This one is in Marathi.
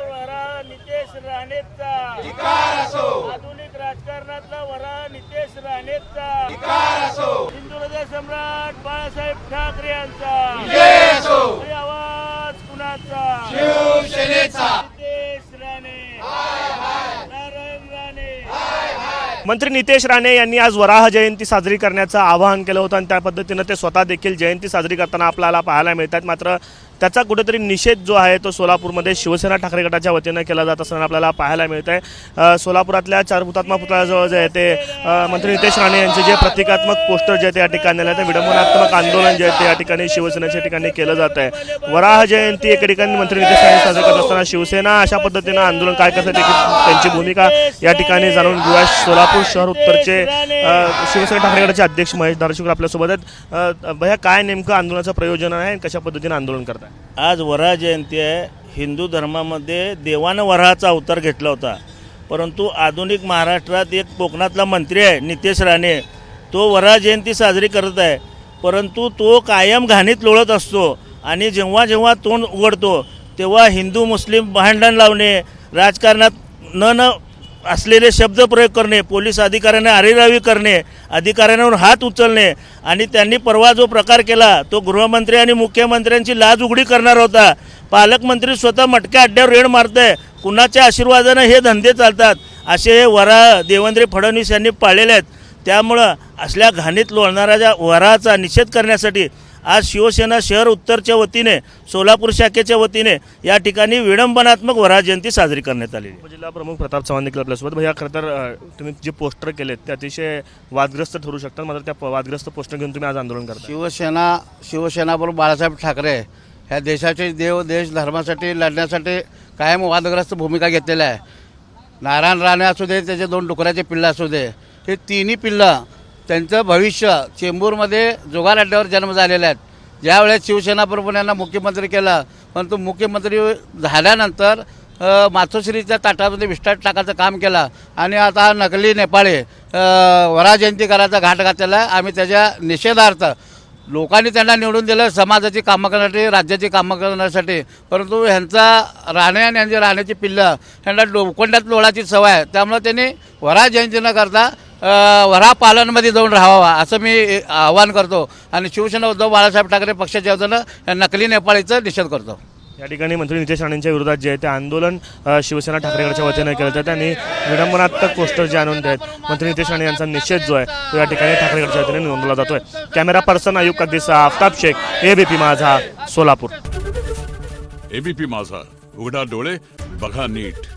वरा नितेश राणेचा. असो. आधुनिक राजकारणातला वरा नितेश राणेचा. असो. सम्राट बाळासाहेब ठाकरे यांचा. आवाज कुणाचा? शिवसेनेचा. नितेश राणे. मंत्री नितेश राणे यांनी आज वराह जयंती साजरी करण्याचं आवाहन केलं होतं आणि त्या पद्धतीनं ते स्वतः देखील जयंती साजरी करताना आपल्याला पाहायला मिळतात मात्र त्याचा कुठेतरी निषेध जो आहे तो सोलापूरमध्ये शिवसेना ठाकरे गटाच्या वतीनं केला जात असताना आपल्याला पाहायला मिळत आहे सोलापुरातल्या चार हुतात्मा पुतळ्याजवळ जे आहे ते मंत्री नितेश राणे यांचे जे प्रतिकात्मक पोस्टर जे आहे ते या ठिकाणी आलं आहे ते विडंबनात्मक आंदोलन जे आहे ते या ठिकाणी शिवसेनेच्या ठिकाणी केलं जात आहे. वराह जयंती एके ठिकाणी मंत्री नितेश राणे साजरी करत असताना शिवसेना अशा पद्धतीनं आंदोलन काय करते त्यांची भूमिका या ठिकाणी जाणून घेऊया. सोलापूर शहर उत्तरचे शिवसेना ठाकरे गटाचे अध्यक्ष महेश धारशुकर आपल्यासोबत आहेत. भैया काय नेमकं आंदोलनाचं प्रयोजन आहे कशा पद्धतीने आंदोलन करतात होता. आज वराह जयंती आहे. हिंदू धर्मामध्ये देवानं वराहाचा अवतार घेतला होता. परंतु आधुनिक महाराष्ट्रात एक कोकणातला मंत्री आहे नितेश राणे. तो वराह जयंती साजरी करत आहे. परंतु तो कायम घाणीत लोळत असतो आणि जेव्हा जेव्हा तोंड उघडतो तेव्हा हिंदू मुस्लिम भांडण लावणे राजकारणात न न असलेले शब्द प्रयोग करणे पोलीस अधिकाऱ्यांना अरेरावी करणे अधिकाऱ्यांवर हात उचलणे आणि त्यांनी परवा जो प्रकार केला तो गृहमंत्री आणि मुख्यमंत्र्यांची लाज उघडी करणार होता. पालकमंत्री स्वतः मटक्या अड्ड्यावर रेड मारतंय. कुणाच्या आशीर्वादानं हे धंदे चालतात? असे हे वरा देवेंद्र फडणवीस यांनी पाळलेले आहेत. त्यामुळं असल्या घाणीत लोळणाऱ्या वराचा निषेध करण्यासाठी आज शिवसेना शहर उत्तरच्या वतीने सोलापूर शाखेच्या वतीने या ठिकाणी विडंबनात्मक वरा जयंती साजरी करण्यात आलेली आहे. उपजिल्हा प्रमुख प्रताप चव्हाण देखील आपल्यासोबत. भैया खरं तर तुम्ही जे पोस्टर केलेत ते अतिशय वादग्रस्त ठरू शकतात. मात्र त्या प- वादग्रस्त पोस्टर घेऊन तुम्ही आज आंदोलन करता शिवसेना शिवसेनाबरोबर बाळासाहेब ठाकरे ह्या देशाचे देव देश धर्मासाठी लढण्यासाठी कायम वादग्रस्त भूमिका घेतलेल्या आहे. नारायण राणे असू दे त्याचे दोन डुकराचे पिल्लं असू दे हे तिन्ही पिल्लं त्यांचं भविष्य चेंबूरमध्ये जुगार अड्ड्यावर जन्म झालेला आहेत. ज्यावेळेस शिवसेना यांना मुख्यमंत्री केलं परंतु मुख्यमंत्री झाल्यानंतर मातोश्रीच्या ताटामध्ये विस्तार टाकायचं काम केलं. आणि आता नकली नेपाळी वराजयंती वरा जयंती करायचा घाट घातलेला आम्ही त्याच्या निषेधार्थ लोकांनी त्यांना निवडून दिलं समाजाची कामं करण्यासाठी राज्याची कामं करण्यासाठी. परंतु ह्यांचा राहणे आणि ह्यांची राहण्याची पिल्लं ह्यांना लोखंडात लोळाची सवय आहे. त्यामुळे त्यांनी वरा जयंती न करता अ, वरा पालनमध्ये जाऊन राहावा असं मी आवाहन करतो. आणि शिवसेना उद्धव बाळासाहेब ठाकरे पक्षाच्या वतीनं नकली नेपाळीचा निषेध करतो. या ठिकाणी मंत्री नितेश राणेंच्या विरोधात जे आहे ते आंदोलन शिवसेना ठाकरे गटाच्या वतीनं केलं जातं. आणि विडंबनात्मक पोस्टर जे आणून आहेत मंत्री नितेश राणे यांचा निषेध जो आहे तो या ठिकाणी ठाकरे गटाच्या वतीने नोंदवला जातोय. कॅमेरा पर्सन आयुक्त कागदीचा आफताब शेख एबीपी माझा सोलापूर. एबीपी माझा उघडा डोळे बघा नीट.